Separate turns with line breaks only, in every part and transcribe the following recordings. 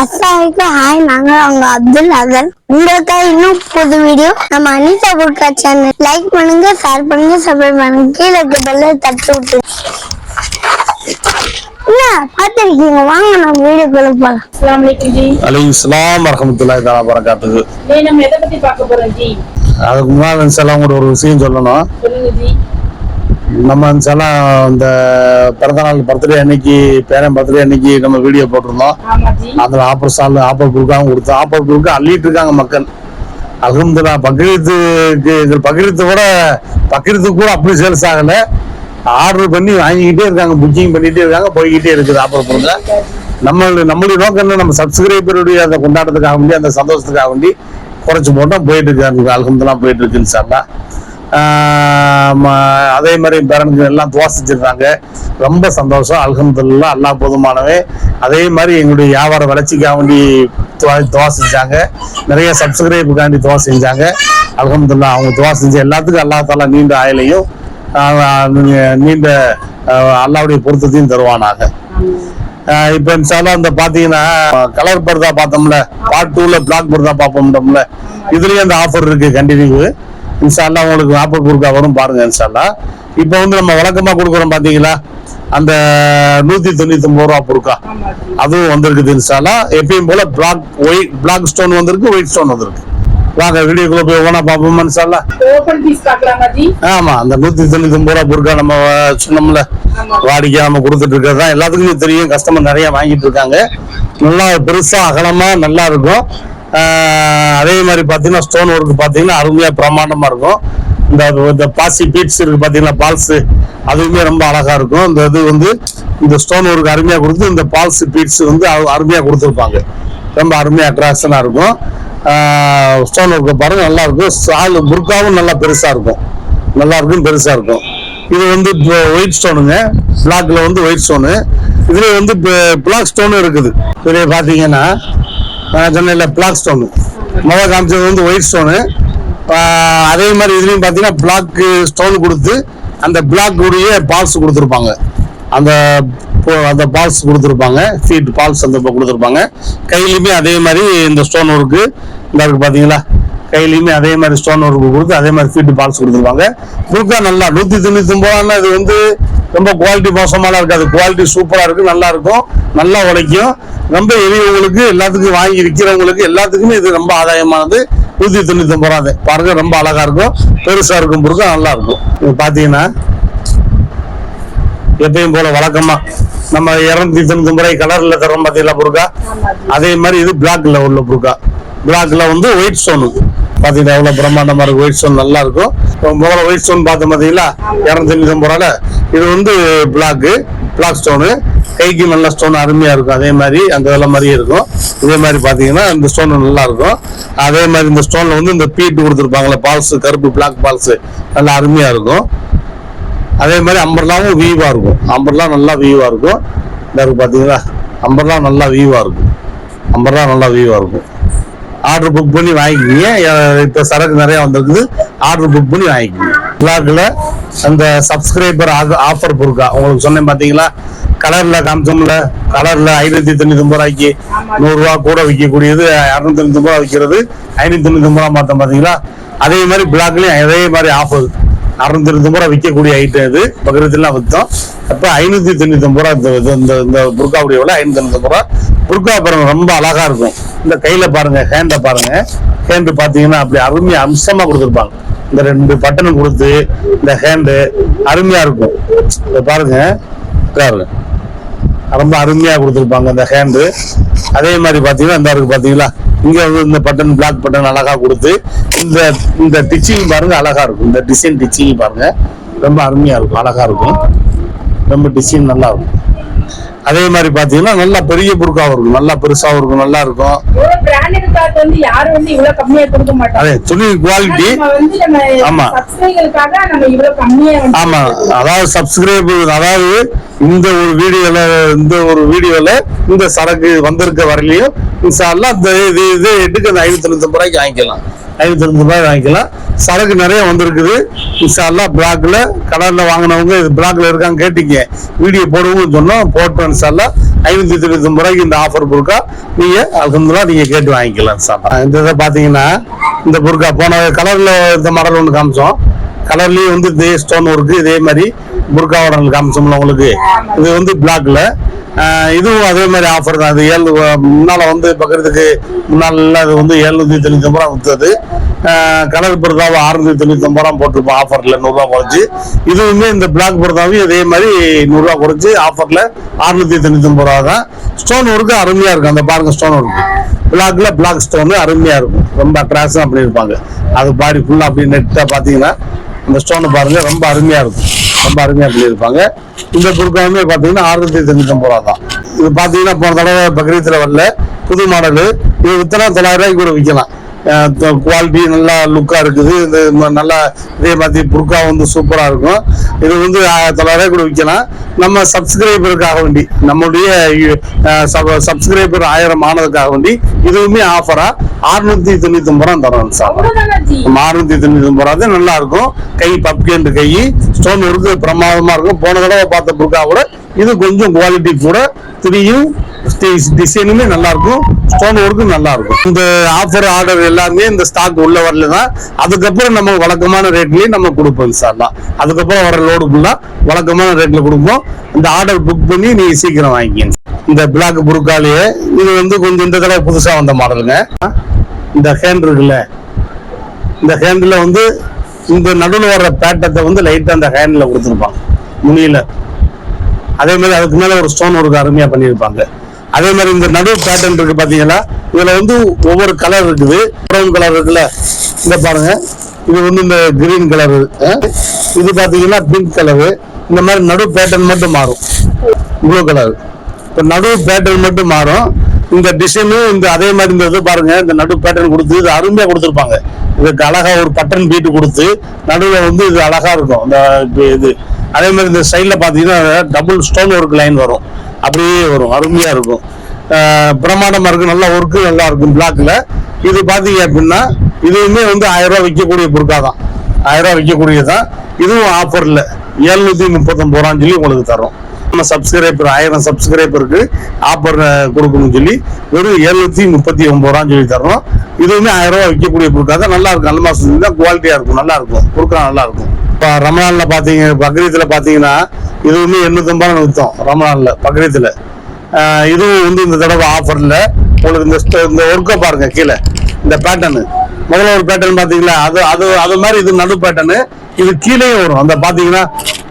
அஸ்ஸலாமுக்கு hi நாங்க அவங்க அப்துல் அதல் உங்களுக்காக இன்னும் புது வீடியோ? நம்ம அனிதா குட்கா சேனல் லைக் பண்ணுங்க ஷேர் பண்ணுங்க சப்ஸ்கிரைப் பண்ணுங்க. கீழே இருக்க பெல்ல தட்டி விட்டு என்ன பார்த்துருக்கீங்க? வாங்க நம்ம வீடியோக்குள்ள போகலாம்
அஸ்ஸலாமு அலைக்கும் ஜி.
அலைக்கும் இஸ்லாம் வரமத்துல்லாஹி தஆலா பரக்காத்துக்கு
டேய் நம்ம எதை பத்தி பார்க்க போறோம் ஜி?
அதுக்கு முன்னாடி இன்ஷால்லாம் கூட ஒரு விஷயம் சொல்லணும்.
சொல்லுங்க ஜி.
நம்ம இன்ஷால்லாம் இந்த பிறந்த நாள் பர்த்டே அன்னைக்கு பேரன் பர்த்டே அன்னைக்கு நம்ம வீடியோ போட்டிருந்தோம். அதில் ஆப்பர் சால் ஆப்பர் குறுக்காகவும் கொடுத்தோம் ஆப்பர் குறுக்கா அள்ளிட்டு இருக்காங்க மக்கள். அல்ஹம்துல்லா பக்ரீத்துக்கு இது பக்ரீத்து கூட பக்ரீத்துக்கு கூட அப்படி சேல்ஸ் ஆகல. ஆர்டர் பண்ணி வாங்கிக்கிட்டே இருக்காங்க புக்கிங் பண்ணிட்டே இருக்காங்க போய்கிட்டே இருக்குது ஆப்பர் குறுக்கா நம்ம நம்மளுடைய நோக்கம் என்ன? நம்ம சப்ஸ்கிரைபருடைய அந்த கொண்டாட்டத்துக்காக வேண்டி அந்த சந்தோஷத்துக்காக வேண்டி குறைச்சு போட்டோம் போயிட்டு இருக்கு. அல்ஹம்துல்லா போயிட்டு இருக்கு இன்ஷால்லா ஆஹ் ம- அதே மாதிரி பேரனுக்கு எல்லாம் துவாசிச்சிருந்தாங்க ரொம்ப சந்தோஷம். அல்ஹம்துல்லா எல்லாம் போதுமானவே. அதே மாதிரி எங்களுடைய வியாபார வளர்ச்சிக்காக வேண்டி துவா- செஞ்சாங்க. நிறைய சப்ஸ்கிரைபுக்காண்டி துவா செஞ்சாங்க. அல்ஹம்துல்லா அவங்க துவா செஞ்ச எல்லாத்துக்கும் அல்லா தாலா நீண்ட ஆயிலையும் நீண்ட அல்லாவுடைய பொருத்தத்தையும் தருவானாக. இப்ப இன்ஷால்லா அந்த பாத்தீங்கன்னா கலர் பர்தா பார்த்தோம்ல பார்ட் டூல பிளாக் பர்தா பார்ப்போம்ல இதுலயும் அந்த ஆஃபர் இருக்கு கண்டினியூ இன்ஷால்லா உங்களுக்கு ஆஃபர் கொடுக்க வரும் பாருங்க இன்ஷால்லா இப்போ வந்து நம்ம வழக்கமா கொடுக்குறோம் பாத்தீங்களா? அந்த நூத்தி தொண்ணூத்தி ஒன்பது ரூபா பொருக்கா
ஜி
அதுவும் வந்திருக்குது இன்ஷால்லா எப்பயும் போல பிளாக் ஒயிட் பிளாக் ஸ்டோன் வந்திருக்கு ஒயிட் ஸ்டோன் வந்திருக்கு. வாங்க வீடியோக்குள்ள போய் ஓனா பார்ப்போம்
ஜி?
ஆமா அந்த நூத்தி தொண்ணூத்தி ஒன்பது ரூபா பொருட்கள் நம்ம சொன்னோம்ல. வாடிக்கை நம்ம கொடுத்துட்டு இருக்கிறது தான். எல்லாத்துக்குமே தெரியும் கஸ்டமர் நிறைய வாங்கிட்டு இருக்காங்க. நல்லா பெருசா அகலமா நல்லா இருக்கும். அதே மாதிரி பார்த்தீங்கன்னா ஸ்டோன் ஒர்க் பார்த்தீங்கன்னா அருமையாக பிரமாண்டமாக இருக்கும். இந்த இந்த பாசி பீட்ஸ் இருக்குது பார்த்தீங்கன்னா பால்ஸு அதுவுமே ரொம்ப அழகாக இருக்கும். இந்த இது வந்து இந்த ஸ்டோன் ஒர்க் அருமையாக கொடுத்து இந்த பால்ஸ் பீட்ஸ் வந்து அருமையாக கொடுத்துருப்பாங்க. ரொம்ப அருமையாக அட்ராக்ஷனாக இருக்கும். ஸ்டோன் ஒர்க் பாருங்கள் நல்லா இருக்கும். சால் புர்காவும் நல்லா பெருசாக இருக்கும். நல்லா இருக்கும் இருக்கும். இது வந்து ஒயிட் ஸ்டோனுங்க பிளாக்ல வந்து ஒயிட் ஸ்டோனு இதுல வந்து பிளாக் ஸ்டோனும் இருக்குது. இதுல பாத்தீங்கன்னா சென்னையில் பிளாக் ஸ்டோனு மொதல் காமிச்சது வந்து ஒயிட் ஸ்டோனு அதே மாதிரி இதுலேயும் பார்த்தீங்கன்னா பிளாக் ஸ்டோன் கொடுத்து அந்த பிளாக் உடைய பால்ஸ் கொடுத்துருப்பாங்க. அந்த போ- அந்த பால்ஸ் கொடுத்துருப்பாங்க. ஃபீட் பால்ஸ் அந்த கொடுத்துருப்பாங்க. கையிலையுமே அதே மாதிரி இந்த ஸ்டோன் ஒர்க்கு இந்த இருக்குது பார்த்தீங்களா கையிலையுமே அதே மாதிரி ஸ்டோன் ஒர்க்கு கொடுத்து அதே மாதிரி ஃபீட் பால்ஸ் கொடுத்துருப்பாங்க. புல்கா நல்லா நூற்றி தொண்ணூற்றி ஒன்பதுனா இது வந்து ரொம்ப குவாலிட்டி மோசமாலாம் இருக்காது. குவாலிட்டி சூப்பரா இருக்கு நல்லா இருக்கும். நல்லா உழைக்கும். ரொம்ப எளியவங்களுக்கு எல்லாத்துக்கும் வாங்கி விற்கிறவங்களுக்கு எல்லாத்துக்குமே இது ரொம்ப ஆதாயமானது. நூத்தி தொண்ணூத்தி ஒன்பது ரூபா. பாருங்க ரொம்ப அழகா இருக்கும். பெருசா இருக்கும் புருக்கா நல்லா இருக்கும். இது பாத்தீங்கன்னா எப்பயும் போல வழக்கமா. நம்ம இருநூத்தி தொண்ணூத்தி ஒன்பது ரூபாய் கலர்ல தரோம் பாத்தீங்களா புருக்கா அதே மாதிரி இது பிளாக்ல உள்ள புருக்கா பிளாக்ல வந்து ஒயிட் ஸ்டோன் பாத்தீங்கன்னா எவ்வளவு பிரம்மாண்டமா இருக்கும் ஒயிட் ஸ்டோன் நல்லா இருக்கும். இப்போ முதல்ல ஒயிட் ஸ்டோன் பார்த்த பாத்தீங்களா? இரநூத்தி ஐம்பது ரூபால இது வந்து பிளாக் பிளாக் ஸ்டோனு கைக்கு நல்ல ஸ்டோன் அருமையா இருக்கும். அதே மாதிரி அந்த இதெல்லாம் மாதிரியே இருக்கும். இதே மாதிரி பாத்தீங்கன்னா இந்த ஸ்டோன் நல்லா இருக்கும். அதே மாதிரி இந்த ஸ்டோன்ல வந்து இந்த பீட் கொடுத்துருப்பாங்களே பால்ஸ் கருப்பு பிளாக் பால்ஸ் நல்லா அருமையா இருக்கும். அதே மாதிரி அம்பர்லாவும் வீவா இருக்கும். அம்பர்லா நல்லா வீவா இருக்கும். இந்த இருக்கு பாத்தீங்களா? அம்பர்லா நல்லா வீவா இருக்கும். அம்பர்லா நல்லா வீவா இருக்கும். ஆர்டர் புக் பண்ணி வாங்கிக்கிங்க. இப்போ இப்ப சரக்கு நிறைய வந்திருக்குது. ஆர்டர் புக் பண்ணி வாங்கிக்கிங்க. பிளாக்ல அந்த சப்ஸ்கிரைபர் ஆஃபர் பொருக்கா உங்களுக்கு சொன்னேன் பாத்தீங்களா? கலர்ல காமிச்சோம்ல. கலர்ல ஐநூத்தி தொண்ணூத்தி ஒன்பது ரூபாய்க்கு நூறு கூட விற்கக்கூடியது. இரநூத்தி தொண்ணூத்தி ஒன்பது ரூபா விற்கிறது. ஐநூத்தி தொண்ணூத்தி ஒன்பது ரூபா மாத்தம் பாத்தீங்களா? அதே மாதிரி பிளாக்லயும் அதே மாதிரி ஆஃபர் அறுநூத்தி இருபது ரூபா விற்கக்கூடிய ஐட்டம் இது. பக்கத்துலாம் வித்தோம். அப்ப ஐநூத்தி தொண்ணூத்தி ஒன்பது ரூபா இந்த இது- இந்த இந்த புர்காவுடைய விலை ஐநூத்தி தொண்ணூத்தி ரூபா. புர்கா ரொம்ப அழகா இருக்கும். இந்த கையில பாருங்க ஹேண்டை பாருங்க. ஹேண்டு பாத்தீங்கன்னா அப்படி அருமையா அம்சமா கொடுத்துருப்பாங்க. இந்த ரெண்டு பட்டனும் கொடுத்து இந்த ஹேண்டு அருமையா இருக்கும். இதை பாருங்க பாருங்க ரொம்ப அருமையா கொடுத்துருப்பாங்க இந்த ஹேண்டு அதே மாதிரி பாத்தீங்கன்னா இந்த இருக்கு பாத்தீங்களா? இங்க வந்து இந்த பட்டன் பிளாக் பட்டன் அழகா கொடுத்து இந்த இந்த டிச்சிங் பாருங்க அழகா இருக்கும். இந்த டிசைன் டிச்சிங் பாருங்க ரொம்ப அருமையா இருக்கும் அழகா இருக்கும். ரொம்ப டிசைன் நல்லா இருக்கும். அதே மாதிரி பாத்தீங்கன்னா நல்லா பெரிய புருக்காவும் இருக்கும். நல்லா பெருசாவும் இருக்கும். நல்லா இருக்கும். அதே துணி குவாலிட்டி ஆமா. ஆமா. அதாவது சப்ஸ்கிரைப் அதாவது இந்த ஒரு வீடியோல இந்த ஒரு வீடியோல இந்த சரக்கு வந்திருக்க இன்ஷால்லா இந்த இது இது எட்டுக்கு ஐநூத்தி தொண்ணூத்தி ரூபாய்க்கு வாங்கிக்கலாம். ஐநூத்தி ரூபாய் வாங்கிக்கலாம். சரக்கு நிறைய வந்திருக்குது. இன்ஷால்லா பிளாக்ல கடலில் வாங்கினவங்க இது பிளாக்ல இருக்காங்க கேட்டீங்க. வீடியோ போடுவோம்னு சொன்னோம். போட்டோம் இன்ஷால்லா ஐநூற்றி தொண்ணூத்தி ரூபாய்க்கு இந்த ஆஃபர் பொருட்கா நீங்க அல்ஹம்துலில்லாஹ் நீங்க கேட்டு வாங்கிக்கலாம் சார் இந்த இதை பாத்தீங்கன்னா இந்த பொருட்கா போன கலர்ல இந்த மாடல் ஒன்று காமிச்சோம். கலர்லயும் வந்து இதே ஸ்டோன் ஒர்க்கு இதே மாதிரி புர்கா உடனே காமிச்சோம்ல உங்களுக்கு. இது வந்து பிளாக்ல இதுவும் அதே மாதிரி ஆஃபர் தான். அது ஏழு முன்னால வந்து பக்கத்துக்கு முன்னால அது வந்து எழுநூத்தி தொண்ணூத்தி ஒன்பது ரூபா வித்தது. கலர் புரதாவை அறுநூத்தி தொண்ணூத்தி ஒன்பது ரூபா போட்டிருப்போம் ஆஃபர்ல நூறுரூவா குறைச்சு இதுவுமே இந்த பிளாக் புரதாவையும் இதே மாதிரி நூறுரூவா குறைச்சு ஆஃபர்ல அறுநூத்தி தொண்ணூத்தி ஒன்பது ரூபா தான். ஸ்டோன் ஒர்க்கு அருமையா இருக்கும். அந்த பாருங்க ஸ்டோன் ஒர்க்கு பிளாக்ல பிளாக் ஸ்டோன் அருமையா இருக்கும். ரொம்ப அட்ராக்ஷன் பண்ணியிருப்பாங்க. அது பாடி ஃபுல்லா அப்படி நெட்டா பாத்தீங்கன்னா இந்த ஸ்டோனை பாருங்க ரொம்ப அருமையா இருக்கும். ரொம்ப அருமையா பண்ணியிருப்பாங்க இந்த புருக்காமே பாத்தீங்கன்னா ஆறுநூத்தி தொண்ணூத்தி ஒன்பது ரூபா தான் இது பாத்தீங்கன்னா போன தடவை பக்ரீத்துல வரல. புது மாடலு. இது வித்தனா தொள்ளாயிரம் ரூபாய்க்கு கூட விற்கலாம் குவாலிட்டி நல்லா லுக்கா இருக்குது. இது நல்லா இதே மாதிரி புர்கா வந்து சூப்பரா இருக்கும். இது வந்து ஆயிரத்தி தொள்ளாயிரம் கூட விற்கலாம் நம்ம சப்ஸ்கிரைபருக்காக வேண்டி நம்மளுடைய சப்ஸ்கிரைபர் ஆயிரம் ஆனதுக்காக வேண்டி இதுவுமே ஆஃபரா அறுநூத்தி தொண்ணூத்தி ஒன்பது ரூபா தரோம் சார்.
மாருதி ஜி
போறாது நல்லா இருக்கும் கை பப்கேண்டு கை ஸ்டோன் இருக்கு பிரமாதமா இருக்கும். போன தடவை பார்த்த புர்கா கூட இது கொஞ்சம் குவாலிட்டி கூட திரியும். டிசைனுமே நல்லா இருக்கும் ஸ்டோன் ஒர்க்கும் நல்லா இருக்கும் இந்த ஆஃபர் ஆர்டர் எல்லாமே இந்த ஸ்டாக் உள்ள வரல தான். அதுக்கப்புறம் நம்ம வழக்கமான ரேட்லயே நம்ம கொடுப்போம் சார்லாம் அதுக்கப்புறம் வர லோடு ஃபுல்லா வழக்கமான ரேட்ல கொடுப்போம். இந்த ஆர்டர் புக் பண்ணி நீங்க சீக்கிரம் வாங்கிக்கங்க. இந்த பிளாக் புருக்காலேயே இது வந்து கொஞ்சம் இந்த தடவை புதுசா வந்த மாடலுங்க இந்த ஹேண்ட் இருக்குல்ல இந்த ஹேண்டில் வந்து இந்த நடுவில் வர்ற பேட்டத்தை வந்து லைட்டாக அந்த ஹேண்டில் கொடுத்துருப்பாங்க. முனியில். அதே மாதிரி அதுக்கு மேலே ஒரு ஸ்டோன் ஒர்க் அருமையாக பண்ணியிருப்பாங்க. அதே மாதிரி இந்த நடு பேட்டர்ன் இருக்கு பார்த்தீங்கன்னா இதில் வந்து ஒவ்வொரு கலர் இருக்குது. ப்ரௌன் கலர் இருக்குல்ல? இந்த பாருங்க. இது வந்து இந்த கிரீன் கலர் இது பார்த்தீங்கன்னா பிங்க் கலரு இந்த மாதிரி நடு பேட்டர்ன் மட்டும் மாறும். ப்ளூ கலர் இப்போ நடு பேட்டர்ன் மட்டும் மாறும். இந்த டிசைனும் இந்த அதே மாதிரி இந்த இது பாருங்க. இந்த நடு பேட்டர்ன் கொடுத்து இது அருமையாக கொடுத்துருப்பாங்க. இதுக்கு அழகா ஒரு பட்டன் பீட்டு கொடுத்து நடுவில் வந்து இது அழகா இருக்கும். இந்த இது அதே மாதிரி இந்த சைடில் பார்த்தீங்கன்னா டபுள் ஸ்டோன் ஒர்க் லைன் வரும். அப்படியே வரும். அருமையா இருக்கும். பிரம்மாண்டமாக இருக்கும் நல்லா ஒர்க்கு நல்லா இருக்கும் பிளாக்ல இது பார்த்தீங்க அப்படின்னா இதுவுமே வந்து ஆயிரம் ரூபா விற்கக்கூடிய பொருட்கா தான். ஆயிரம் ரூபா விற்கக்கூடியதான் இதுவும் ஆஃபர்ல எழுநூத்தி முப்பத்தொன்பது ரூபான்னு சொல்லி உங்களுக்கு தரோம். நம்ம சப்ஸ்கிரைபர் ஆயிரம் சப்ஸ்கிரைபருக்கு ஆஃபர் கொடுக்கணும்னு சொல்லி வெறும் எழுநூத்தி முப்பத்தி ஒன்பது ரூபான்னு சொல்லி தரோம் இதுவுமே ஆயிரம் ரூபாய் விற்கக்கூடிய பொருட்கா நல்லா இருக்கும். அல்மாஸ் தான் குவாலிட்டியா இருக்கும். நல்லா இருக்கும். பொருட்கள் நல்லா இருக்கும். இப்போ ரமணான்ல பாத்தீங்க பக்ரீத்துல பாத்தீங்கன்னா இதுவுமே வந்து ரூபா விற்றோம் ரமணான்ல பக்ரீத்துல இதுவும் வந்து இந்த தடவை ஆஃபர்ல உங்களுக்கு இந்த இந்த ஒர்க்கை பாருங்க கீழே. இந்த பேட்டர்னு முதல்ல ஒரு பேட்டர்ன் பாத்தீங்களா அது அது அது மாதிரி இது நடு பேட்டர்னு இது கீழே வரும். அந்த பாத்தீங்கன்னா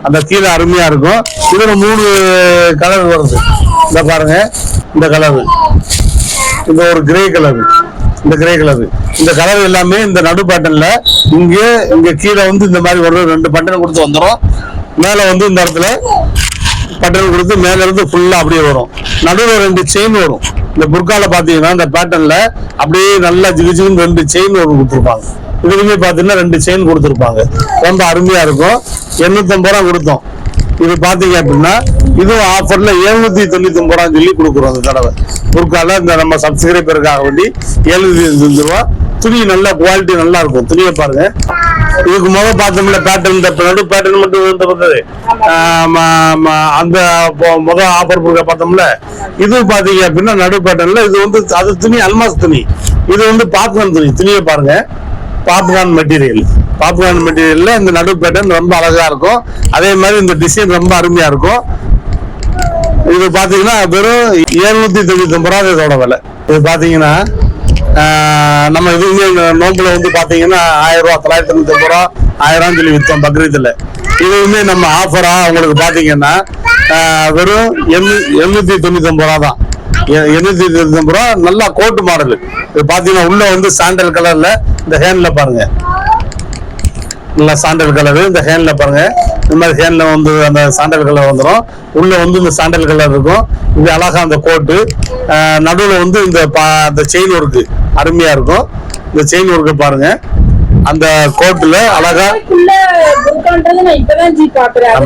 அந்த கீழே அருமையா இருக்கும். இதுல மூணு கலர் வருது. இந்த பாருங்க. இந்த கலரு இந்த ஒரு கிரே கலரு இந்த கிரே கலரு இந்த கலர் எல்லாமே இந்த நடு பேட்டர்ன்ல இங்க இங்க கீழே வந்து இந்த மாதிரி ஒரு ரெண்டு பட்டன் கொடுத்து வந்துடும். மேல வந்து இந்த இடத்துல பட்டன் கொடுத்து மேல இருந்து ஃபுல்லா அப்படியே வரும். நடுவில் ரெண்டு செயின் வரும். இந்த புர்கால பாத்தீங்கன்னா இந்த பேட்டர்ன்ல அப்படியே நல்லா ஜிகு ஜிகுன்னு ரெண்டு செயின் வரும் கொடுத்துருப்பாங்க. இதுலயுமே பாத்தீங்கன்னா ரெண்டு செயின் கொடுத்துருப்பாங்க. ரொம்ப அருமையா இருக்கும். எண்ணூத்தம்பது ரூபா கொடுத்தோம். இது பாத்தீங்க அப்படின்னா இதுவும் ஆஃபர்ல எழுநூத்தி தொண்ணூத்தி ஒன்பது ரூபான்னு சொல்லி கொடுக்குறோம் அந்த தடவை. பொருட்கால இந்த நம்ம சப்ஸ்கிரைபருக்காக வேண்டி எழுநூத்தி தொண்ணூத்தி ரூபா. துணி நல்ல குவாலிட்டி நல்லா இருக்கும். துணியை பாருங்க. இதுக்கு முதல் பார்த்தோம்ல பேட்டர்ன் இந்த நடு பேட்டர்ன் மட்டும் வந்து பார்த்தது. அந்த முதல் ஆஃபர் கொடுக்க பார்த்தோம்ல இது பாத்தீங்க அப்படின்னா நடு பேட்டர்ன்ல இது வந்து அது துணி அல்மாஸ் துணி. இது வந்து பாத்திரம் துணி. துணியை பாருங்க. பாப்கார்ன் மெட்டீரியல் பாப்கார்ன் மெட்டீரியல்ல இந்த நடு பேட்டர்ன் ரொம்ப அழகா இருக்கும். அதே மாதிரி இந்த டிசைன் ரொம்ப அருமையா இருக்கும். இது பாத்தீங்கன்னா வெறும் எழுநூத்தி தொண்ணூத்தி ஒன்பது ரூபா இதோட விலை. இது பாத்தீங்கன்னா நம்ம இதுவுமே இந்த நோம்புல வந்து பாத்தீங்கன்னா ஆயிரம் ரூபா தொள்ளாயிரத்தி தொண்ணூத்தி ஒன்பது ரூபா ஆயிரம் சொல்லி வித்தோம் பக்ரீத்ல. இதுவுமே நம்ம ஆஃபரா உங்களுக்கு பாத்தீங்கன்னா வெறும் எண்ணூத்தி தொண்ணூத்தி ஒன்பது ரூபா தான். எ- எண்ணூத்தி தொண்ணூத்தி ஒன்பது ரூபா நல்லா கோட்டு மாடல் இது பாத்தீங்கன்னா உள்ள வந்து சாண்டல் கலர்ல இந்த ஹேண்ட்ல பாருங்க. நல்லா சாண்டல் கலர் இந்த ஹேண்ட்ல பாருங்க. இந்த மாதிரி ஹேண்ட்ல வந்து அந்த சாண்டல் கலர் வந்துடும் உள்ள வந்து இந்த சாண்டல் கலர் இருக்கும். இது அழகா அந்த கோட்டு நடுவில் வந்து இந்த அந்த செயின் ஒர்க்கு அருமையா இருக்கும். இந்த செயின் ஒர்க்கை பாருங்க. அந்த கோட்டுல அழகா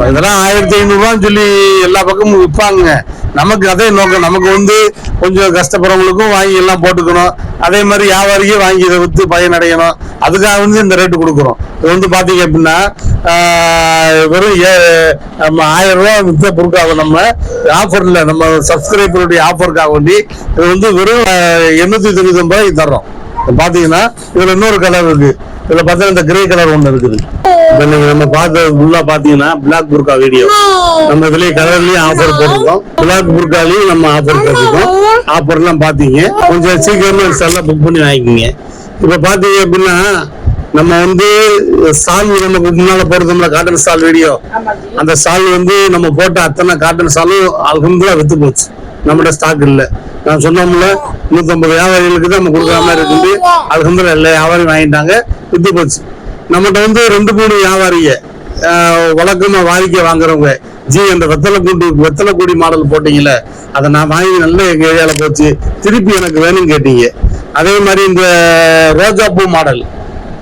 இதெல்லாம் ஆயிரத்தி ஐநூறு ரூபான்னு சொல்லி எல்லா பக்கமும் விற்பாங்க நமக்கு அதே நோக்கம். நமக்கு வந்து கொஞ்சம் கஷ்டப்படுறவங்களுக்கும் வாங்கி எல்லாம் போட்டுக்கணும். அதே மாதிரி வியாபாரிக்கும் வாங்கி இதை விற்று பயனடையணும். அதுக்காக வந்து இந்த ரேட்டு கொடுக்குறோம். இது வந்து பார்த்தீங்க அப்படின்னா வெறும் ஏ- நம்ம ஆயிரம் ரூபா விற்ற பொருட்காக நம்ம ஆஃபரில் நம்ம சப்ஸ்கிரைபருடைய ஆஃபருக்காக வேண்டி இது வந்து வெறும் எண்ணூற்றி தொண்ணூத்தி ஒன்பது ரூபாய்க்கு தர்றோம். பார்த்தீங்கன்னா இதில் இன்னொரு கலர் இருக்குது இதில் பார்த்தீங்கன்னா இந்த கிரே கலர் ஒன்று இருக்குது. இப்ப நீங்க நம்ம பார்த்த ஃபுல்லா பாத்தீங்கன்னா பிளாக் புர்கா வீடியோ நம்ம இதுலயே கலர்லயும் ஆஃபர் போட்டிருக்கோம். பிளாக் புர்காலையும் நம்ம ஆஃபர் போட்டிருக்கோம் ஆஃபர் எல்லாம் பாத்தீங்க கொஞ்சம் சீக்கிரமா செல்லாம் புக் பண்ணி வாங்கிக்கிங்க. இப்ப பாத்தீங்க அப்படின்னா நம்ம வந்து சால் நமக்கு முன்னால போடுறோம்ல காட்டன் சால் வீடியோ அந்த சால் வந்து நம்ம போட்ட அத்தனை காட்டன் சாலும் அல்ஹம்துலில்லாஹ் வித்து போச்சு. நம்மகிட்ட ஸ்டாக் இல்ல. நான் சொன்னோம்ல நூத்தம்பது வியாபாரிகளுக்கு தான் நம்ம கொடுக்குற மாதிரி இருக்குது. அல்ஹம்துலில்லாஹ் எல்லா வியாபாரியும் வாங்கிட்டாங்க. வித்து போச்சு. நம்மகிட்ட வந்து ரெண்டு மூணு வியாபாரிங்க. வழக்கமாக வழக்கமா வாங்குறவங்க. ஜி அந்த வெத்தலை கூண்டு வெத்தலை கூடி மாடல் போட்டீங்கல்ல அதை நான் வாங்கி நல்ல எங்க ஏரியால போச்சு. திருப்பி எனக்கு வேணும்னு கேட்டீங்க. அதே மாதிரி இந்த ரோஜா பூ மாடல்.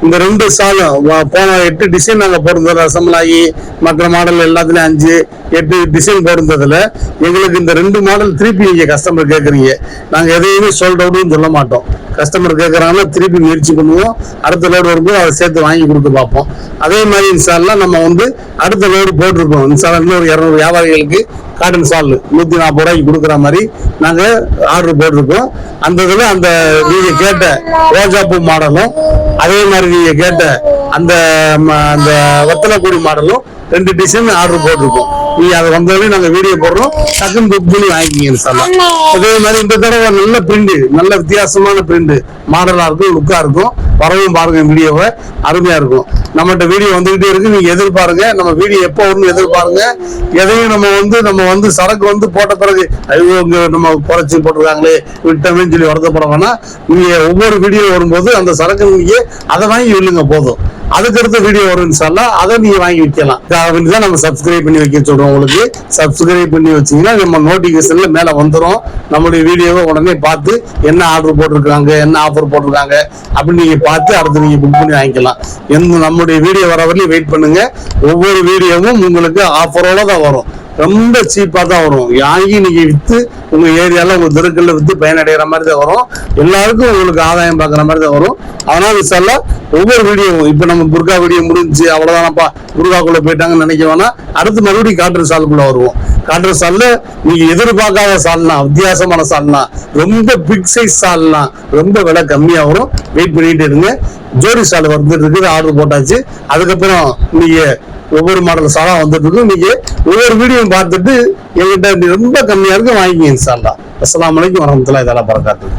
இந்த ரெண்டு சாலும் போன எட்டு டிசைன் நாங்க போட்டிருந்தோம். ரசமலாகி மற்ற மாடல் எல்லாத்துலேயும் அஞ்சு. எட்டு டிசைன் போட்டிருந்ததுல எங்களுக்கு இந்த ரெண்டு மாடல் திருப்பி நீங்க கஸ்டமர் கேட்குறீங்க நாங்க எதையுமே சோல்ட் அவுட்னு சொல்ல மாட்டோம். கஸ்டமர் கேட்குறாங்கன்னா திருப்பி முயற்சி பண்ணுவோம். அடுத்த லோடு வரும்போது அதை சேர்த்து வாங்கி கொடுத்து பார்ப்போம். அதே மாதிரி இன்சால்லாம் நம்ம வந்து அடுத்த லோடு போட்டிருக்கோம் இன்சால் இன்னொரு இரநூறு வியாபாரிகளுக்கு காட்டன் சால் நூத்தி நாற்பது ரூபாய்க்கு கொடுக்குற மாதிரி நாங்க ஆர்டர் போட்டிருக்கோம். அந்த இதுல அந்த நீங்க கேட்ட ரோஜா பூ மாடலும் அதே மாதிரி நீங்க கேட்ட அந்த ம- அந்த வத்தலக்கூடி மாடலும் ரெண்டு டிசைன் ஆர்டர் போட்டிருக்கோம். நீங்க அதை வந்தோடனே நாங்க வீடியோ போடுறோம். டக்குன்னு புக் பண்ணி வாங்கிக்கிங்க சொல்லலாம் அதே மாதிரி இந்த தடவை நல்ல பிரிண்ட் நல்ல வித்தியாசமான பிரிண்ட் மாடலா இருக்கும் லுக்கா இருக்கும். வரவும் பாருங்க வீடியோவை அருமையா இருக்கும். நம்மகிட்ட வீடியோ வந்துகிட்டே இருக்கு. நீங்க எதிர்பாருங்க. நம்ம வீடியோ எப்போ வரும்னு எதிர்பாருங்க. எதையும் நம்ம வந்து நம்ம வந்து சரக்கு வந்து போட்ட பிறகு ஐயோ இங்க நம்ம குறைச்சி போட்டிருக்காங்களே விட்டமே சொல்லி வருத்தப்பட வேணாம். நீங்க ஒவ்வொரு வீடியோ வரும்போது அந்த சரக்கு நீங்க அதை வாங்கி வில்லுங்க போதும். அதுக்கு அடுத்த வீடியோ வரும் சார்ல அதை நீங்க வாங்கி வைக்கலாம். தான் நம்ம சப்ஸ்கிரைப் பண்ணி வைக்க சொல்றோம் உங்களுக்கு. சப்ஸ்கிரைப் பண்ணி வச்சீங்கன்னா நம்ம நோட்டிபிகேஷன்ல மேல வந்துடும் நம்மளுடைய வீடியோவை உடனே பார்த்து என்ன ஆர்டர் போட்டிருக்காங்க என்ன ஆஃபர் போட்டிருக்காங்க அப்படின்னு நீங்க பார்த்து அடுத்து நீங்க புக் பண்ணி வாங்கிக்கலாம். எந்த நம்முடைய வீடியோ வர வரலையும் வெயிட் பண்ணுங்க. ஒவ்வொரு வீடியோவும் உங்களுக்கு ஆஃபரோட தான் வரும். ரொம்ப சீப்பாக தான் வரும். வாங்கி நீங்கள் விற்று உங்கள் ஏரியாவில் உங்கள் தெருக்களில் விற்று பயனடைகிற மாதிரி தான் வரும். எல்லாருக்கும் உங்களுக்கு ஆதாயம் பார்க்குற மாதிரி தான் வரும். அதனால் சார்ல ஒவ்வொரு வீடியோவும் இப்போ நம்ம புர்கா வீடியோ முடிஞ்சு அவ்வளோதானப்பா புர்காக்குள்ளே போயிட்டாங்கன்னு நினைக்க வேணாம். அடுத்து மறுபடியும் காற்று சாலுக்குள்ளே வருவோம். காற்று சாலில் நீங்கள் எதிர்பார்க்காத சால்னா வித்தியாசமான சால்னா ரொம்ப பிக் சைஸ் சால்னா ரொம்ப விலை கம்மியாக வரும். வெயிட் பண்ணிட்டு இருங்க. ஜோடி சால் வந்துட்டு இருக்குது ஆர்டர் போட்டாச்சு. அதுக்கப்புறம் நீங்கள் ஒவ்வொரு மாடல் சாலா வந்துட்டு இருக்கும் நீங்க ஒவ்வொரு வீடியோ பார்த்துட்டு எங்கிட்ட ரொம்ப கம்மியா இருக்கு வாங்கிக்கிங்க சாலா அஸ்லாம் வலைக்கும் வரமத்துல இதெல்லாம் பறக்காது